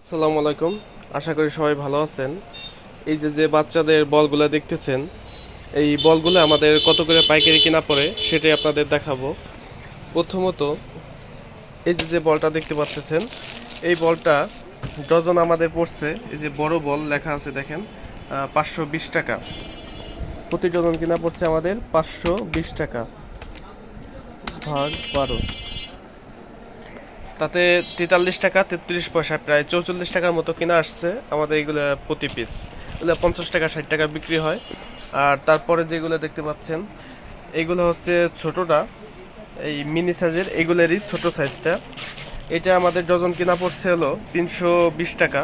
আসসালামু আলাইকুম। আশা করি সবাই ভালো আছেন। এই যে যে বাচ্চাদের বলগুলো দেখতেছেন, এই বলগুলো আমাদের কত করে পাইকারি কিনা পড়ে সেটাই আপনাদের দেখাবো। প্রথমত, এই যে যে বলটা দেখতে পাচ্ছেন এই বলটা ডজন আমাদের পড়ছে। এই যে, বড় বল লেখা আছে, দেখেন পাঁচশো বিশ টাকা। প্রতি ডজন কিনা পড়ছে আমাদের পাঁচশো বিশ টাকা। ভাগ বারো। তাতে তেতাল্লিশ টাকা, তেত্রিশ পয়সা, প্রায় চৌচল্লিশ টাকার মতো কিনা আসছে। আমাদের এগুলো প্রতি পিস এগুলো পঞ্চাশ টাকা, ষাট টাকা বিক্রি হয়। আর তারপরে যেগুলো দেখতে পাচ্ছেন, এগুলো হচ্ছে ছোটটা। এই মিনি সাইজের এগুলোরই ছোট সাইজটা এটা আমাদের ডজন কিনা পড়ছে হলো তিনশো বিশ টাকা।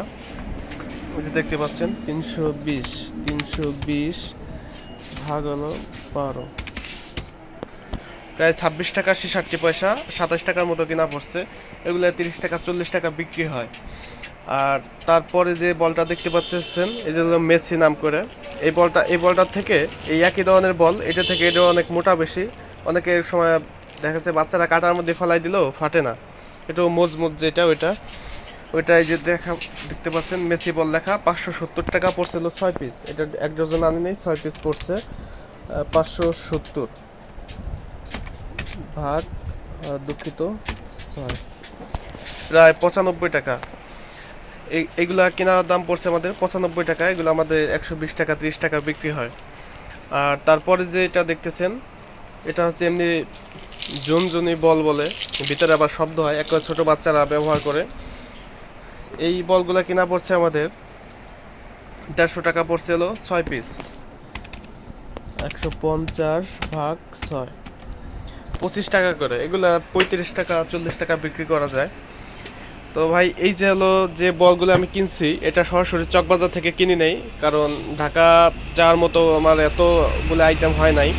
ওই যে দেখতে পাচ্ছেন, তিনশো বিশ তিনশো বিশ ভাগ হলো বারো। প্রায় ছাব্বিশ টাকা ছেষট্টি পয়সা, সাতাশ টাকার মতো কিনা পড়ছে। এগুলো তিরিশ টাকা, চল্লিশ টাকা বিক্রি হয়। আর তারপরে যে বলটা দেখতে পাচ্ছেন, এই যে হলো মেসি নাম করে। এই বলটা, এই বলটার থেকে এই একই ধরনের বল, এটা থেকে এটা অনেক মোটা বেশি। অনেকের সময় দেখা যাচ্ছে বাচ্চারা কাটার মধ্যে ফেলাই দিলেও ফাটে না। একটু মজমুত যেটা, ওইটা। ওইটা এই যে দেখা, দেখতে পাচ্ছেন, মেসি বল লেখা, পাঁচশো সত্তর টাকা পড়ছিল ছয় পিস এটা এক ডজন আনি নেই, ছয় পিস পড়ছে পাঁচশো সত্তর। ভাগ দুঃখিত ছয় প্রায় পঁচানব্বই টাকা। এই এগুলা কেনার দাম পড়ছে আমাদের পঁচানব্বই টাকা, এগুলো আমাদের একশো বিশ টাকা, তিরিশ টাকা বিক্রি হয়। আর তারপরে যে এটা দেখতেছেন, এটা হচ্ছে এমনি জুনজুনি বল বলে, ভিতরে আবার শব্দ হয় এক ছোট বাচ্চারা ব্যবহার করে। এই বলগুলো কেনা পড়ছে আমাদের, দেড়শো টাকা পড়ছে হলো ছয় পিস একশো পঞ্চাশ ভাগ ছয়। পঁচিশ টাকা করে। এগুলা পঁয়ত্রিশ টাকা, চল্লিশ টাকা বিক্রি করা যায়। তো ভাই, এই যে হলো যে বলগুলো আমি কিনছি, এটা সরাসরি চকবাজার থেকে কিনি নেই, কারণ ঢাকা যাওয়ার মতো আমার এতগুলো আইটেম হয় নাই।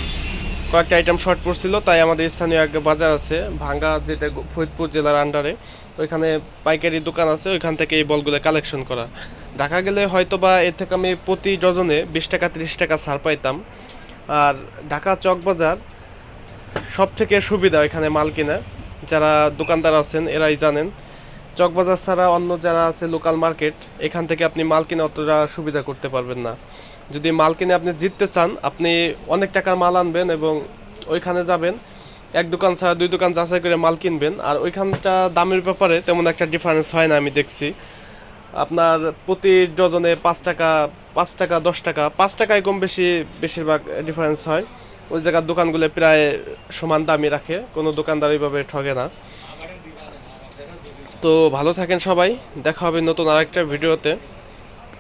কয়েকটা আইটেম শর্ট পড়ছিল, তাই আমাদের স্থানীয় এক বাজার আছে, ভাঙ্গা যেটা ফরিদপুর জেলার আন্ডারে ওইখানে পাইকারি দোকান আছে, ওইখান থেকে এই বলগুলো কালেকশন করা। ঢাকা গেলে হয়তো বা এর থেকে আমি প্রতি ডজনে বিশ টাকা, তিরিশ টাকা ছাড় পাইতাম। আর ঢাকা চকবাজার সব থেকে সুবিধা এখানে মাল কেনা। যারা দোকানদার আছেন, এরাই জানেন। চকবাজার ছাড়া অন্য যারা আছে লোকাল মার্কেট এখান থেকে আপনি মাল কিনে অতটা সুবিধা করতে পারবেন না। যদি মাল কিনে আপনি জিততে চান, আপনি অনেক টাকার মাল আনবেন এবং ওইখানে যাবেন, এক দোকান ছাড়া দুই দোকান যাচাই করে মাল কিনবেন, আর ওইখানটা দামের ব্যাপারে তেমন একটা ডিফারেন্স হয় না, আমি দেখছি। আপনার প্রতি ডজনে পাঁচ টাকা পাঁচ টাকা, দশ টাকা, পাঁচ টাকায় কম বেশি, বেশিরভাগ ডিফারেন্স হয়। ওই জায়গার দোকানগুলো প্রায় সমান দামি রাখে, কোনো দোকানদার এইভাবে ঠগে না। তো ভালো থাকেন সবাই, দেখা হবে নতুন আরেকটা ভিডিওতে।